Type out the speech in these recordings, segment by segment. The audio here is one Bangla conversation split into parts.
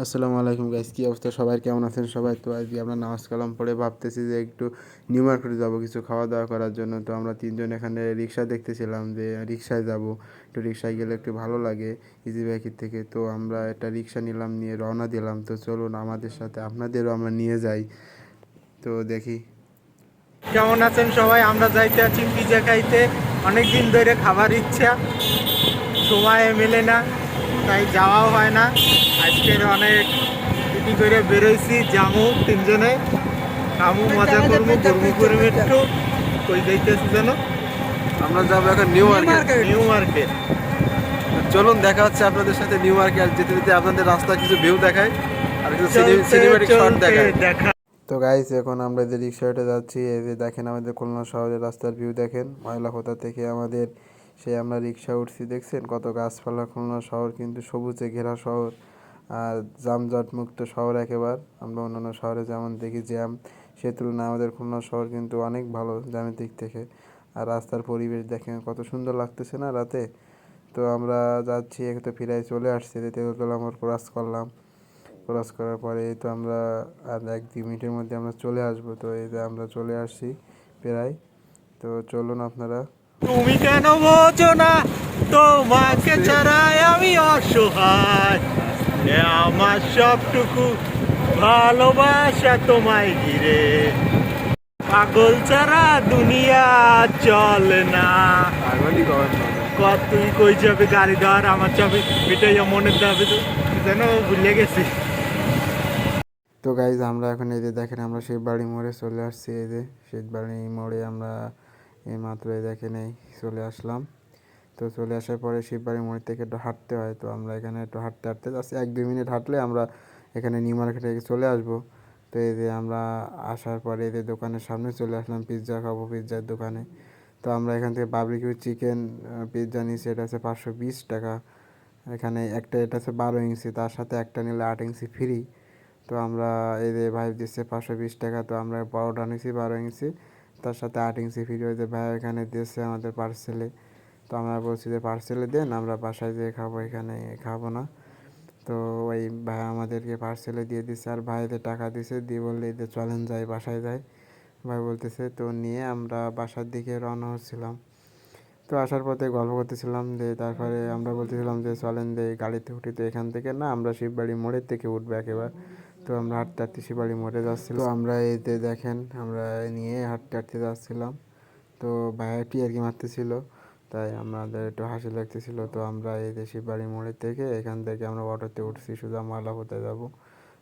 আসসালামু আলাইকুম গাইস কী অবস্থা? সবাই কেমন আছেন? সবাই তো আজকে আমরা নামাজ কালাম পড়ে ভাবতেছি যে একটু নিউ মার্কেটে যাব, কিছু খাওয়া দাওয়া করার জন্য। তো আমরা তিনজন এখানে রিক্সা দেখতেছিলাম যে রিক্সায় যাব। একটু রিক্সায় গেলে একটু ভালো লাগে ইজি বাইকের থেকে। তো আমরা একটা রিক্সা নিলাম, নিয়ে রওনা দিলাম। তো চলুন আমাদের সাথে, আপনাদেরও আমরা নিয়ে যাই। তো দেখি। কেমন আছেন সবাই? আমরা যাইতে আছি পিজা খাইতে। অনেক দিন ধরে খাবার ইচ্ছা। সময় মেলে না। তাই যাওয়াও হয় না। আজকের অনেক ছুটি করে বেরোইছি জামু তিনজনে। খামু মজা করব ঘুরবো করব একটু। কই যাইতেছি যেন? আমরা যাব এখন নিউ মার্কেট। New market. চলুন দেখা হচ্ছে আপনাদের সাথে নিউ মার্কেট। যেতে যেতে আপনাদের রাস্তা কিছু ভিউ দেখায় আর কিছু চলতে চলতে দেখা। তো গাইস এখন আমরা যে রিক্সাটা যাচ্ছি এই যে দেখেন আমাদের খুলনা শহরের রাস্তার ভিউ দেখেন। ময়লা কোথা থেকে আমাদের সে আমরা রিক্সা উঠছি, দেখছেন? কত গাছপালা, খুলনা শহর কিন্তু সবুজে ঘেরা শহর। আর যানজট মুক্ত শহর একেবার। আমরা অন্যান্য শহরে যেমন দেখি জ্যাম, সে তুলনায় আমাদের খুলনা শহর কিন্তু অনেক ভালো জ্যামের দিক থেকে। আর রাস্তার পরিবেশ দেখেন, কত সুন্দর লাগতেছে না রাতে? তো আমরা যাচ্ছি একটু ফিরাই চলে আসছি তেতুলতলা আমার ক্রস করলাম। ক্রস করার পরে তো আমরা আর এক দুই মিনিটের মধ্যে আমরা চলে আসব। তো এই যে আমরা চলে আসছি প্রায়। তো চলুন আপনারা। তুমি কেন বোঝো না? তোমাকে ছাড়াই আমি অসহায়। আমার সবটুকু ভালোবাসা তোমায় ঘিরে। পাগল ছাড়া দুনিয়া চলে না। কত তুই কই যাবে? গাড়ি ধর আমার চাবি মিটাইয়া মনের দাবি তো। যেন ভুলে গেছি। তো গাইজ আমরা এখন এই যে দেখেন আমরা সেই বাড়ি মোড়ে চলে আসছি। এই যে সেই বাড়ি মোড়ে আমরা এই মাত্র এই দেখেন এই চলে আসলাম। তো চলে আসার পরে শিববাড়ি মোড় থেকে একটু হাঁটতে হয়, তো আমরা এখানে একটু হাঁটতে হাঁটতে যাচ্ছি এক দুই মিনিট হাঁটলে আমরা এখানে নিউ মার্কেটে চলে আসব। তো এই যে আমরা আসার পরে যে দোকানের সামনে চলে আসলাম, পিৎজা খাব পিৎজার দোকানে। তো আমরা এখান থেকে বার্বিকিউ চিকেন পিৎজা নিয়েছি এটা হচ্ছে পাঁচশো বিশ টাকা। এখানে একটা, এটা হচ্ছে বারো ইঞ্চি, তার সাথে একটা নিলে আট ইঞ্চি ফ্রি তো আমরা এই যে ভাই দিচ্ছে পাঁচশো বিশ টাকা, তো আমরা বড়োটা নিয়েছি বারো ইঞ্চি। তার সাথে আট ইঞ্চি ফ্রি যে ভাই এখানে দিচ্ছে আমাদের পার্সেলে তো আমরা বলছি যে পার্সেলে দেন, আমরা বাসায় যেয়ে খাব, এখানে খাব না। তো ওই ভাই আমাদেরকে পার্সেলে দিয়ে দিচ্ছে আর ভাইদের টাকা দিছে, দিয়ে বললে যে চলেন যাই, বাসায় যাই। ভাই বলতেছে, তো নিয়ে আমরা বাসার দিকে রওনা হচ্ছিলাম। তো আসার পথে গল্প করতেছিলাম যে, তারপরে আমরা বলতেছিলাম যে, চলেন যে গাড়িতে উঠি তো এখান থেকে। না, আমরা শিববাড়ি মোড়ের থেকে উঠবো একেবারে। তো আমরা হাঁটতে হাঁটতে শিববাড়ি মোড়ে যাচ্ছিলাম। তো আমরা এতে দেখেন, আমরা নিয়ে হাঁটতে হাঁটতে যাচ্ছিলাম। তো ভাইয়াটি আর কি মারতেছিল, তাই আমাদের একটু হাসি লাগতেছিল। তো আমরা এই যে শিববাড়ি মোড়ের থেকে এখান থেকে আমরা অটোতে উঠছি, সোজা মালাপোতে যাব।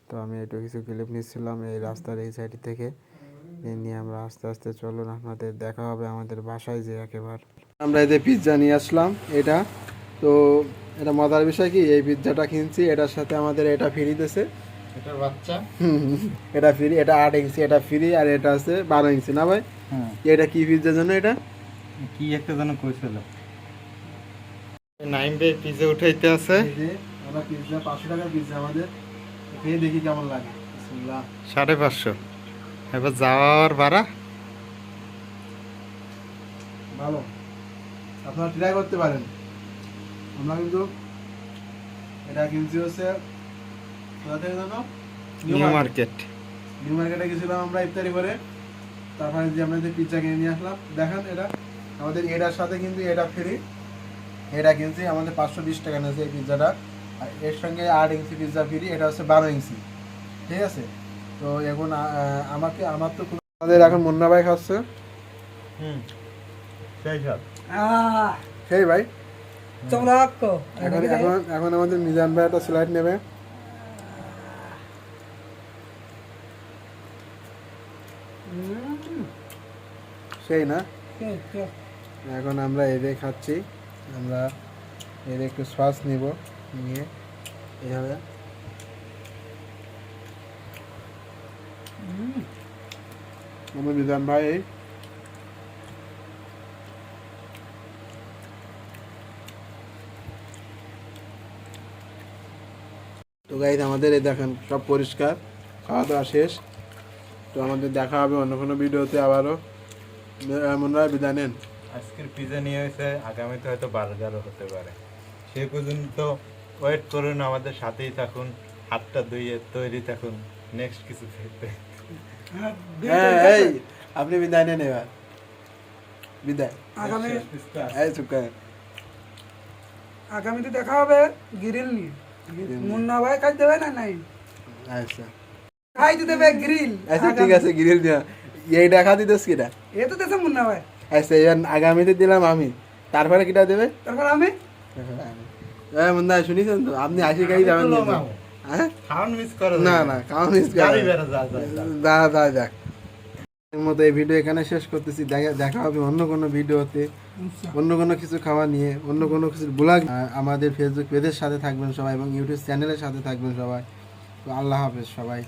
তো আমি একটু কিছু ক্লিপ নিচ্ছিলাম এই রাস্তার এই সাইড থেকে। এই নিয়ে আমরা আস্তে আস্তে চলুন, আপনাদের দেখা হবে আমাদের বাসায় যে একেবারে। আমরা যে পিৎজা নিয়ে আসলাম, এটা তো এটা মজার বিষয় কি? এই পিৎজাটা কিনছি, এটার সাথে আমাদের এটা ফ্রি এটা বাচ্চা? এটা ফ্রি এটা আট ইঞ্চি এটা ফ্রি আর এটা আছে বারো ইঞ্চি না ভাই? এটা কি পিৎজার জন্য এটা? কি একটা যেন কইছিল। নাইম বে পিজে উঠাইতে আছে। আমরা পিৎজা পাঁচশো টাকার পিৎজা আমাদের। খেয়ে দেখি কেমন লাগে। সাড়ে পাঁচশো। এবার যাওয়ার ভাড়া? ভালো। আপনারা ট্রাই করতে পারেন। আমরা কিন্তু এটা কিনছি হচ্ছে কোথা থেকে জানো নিউ মার্কেট নিউ মার্কেটে গেছিলাম আমরা ইফতারি করে। তারপরে যে আমরা যে পিৎজা কিনে নিয়ে আসলাম। দেখেন এটা আমাদের এটার সাথে কিন্তু এটা ফ্রি এটা কিনছি আমাদের পাঁচশো বিশ টাকা নিয়েছে এই পিৎজাটা আর এর সঙ্গে আট ইঞ্চি পিৎজা ফ্রি এটা হচ্ছে বারো ইঞ্চি। ঠিক আছে? তো এখন আমাকে আমার তো আমাদের এখন মুন্না ভাই খাচ্ছে। হুম। সেই সব। সেই ভাই? এখন এখন এখন আমাদের মিজান ভাই একটা স্লাইড নেবে। সেই না? এখন আমরা এদের খাচ্ছি। আমরা এদের একটু শ্বাস নিব নিয়ে এইভাবে আমার মিজান ভাই তো গাইজ আমাদের এই দেখেন সব পরিষ্কার খাওয়া দাওয়া শেষ। তো আমাদের দেখা হবে অন্য কোনো ভিডিওতে আবারও। বিদায় নেন। আজকের পিজা নিয়ে হয়েছে আগামীতে হয়তো বার্গারও হতে পারে। সে পর্যন্ত ওয়েট করুন আমাদের সাথেই থাকুন হাতটা ধুয়ে তৈরি থাকুন নেক্সট কিছু খেতে। হ্যাঁ এই আপনি বিদায় নেন এবার। বিদায়। আগামী এই চুপ করেন। আগামীতে দেখা হবে গ্রিল নিয়ে। মুন্না ভাই খাই দেবে না নাই? আচ্ছা। খাইতে দেবে গ্রিল আচ্ছা ঠিক আছে গিরিল দিয়া এই দেখা দিতেছ কিটা এ তো দেশে মুন্না ভাই। আচ্ছা এবার আগামীতে দিলাম আমি। তারপরে কিটা দেবে? তারপর আমি? হ্যাঁ মুন্না শুনিছেন তো? আপনি হাসি খাই যাবেন। মামু। হ্যাঁ? খাওয়ান মিস করো না না কারণ মিস বেড়ে যা যা যা। দা দা যাক মতো এই ভিডিও এখানে শেষ করতেছি। দেখা দেখা হবে অন্য কোনো ভিডিওতে অন্য কোনো কিছু খাওয়া নিয়ে অন্য কোনো কিছু ব্লগ আমাদের ফেসবুক পেজের সাথে থাকবেন সবাই এবং ইউটিউব চ্যানেলের সাথে থাকবেন সবাই। তো আল্লাহ হাফেজ সবাই।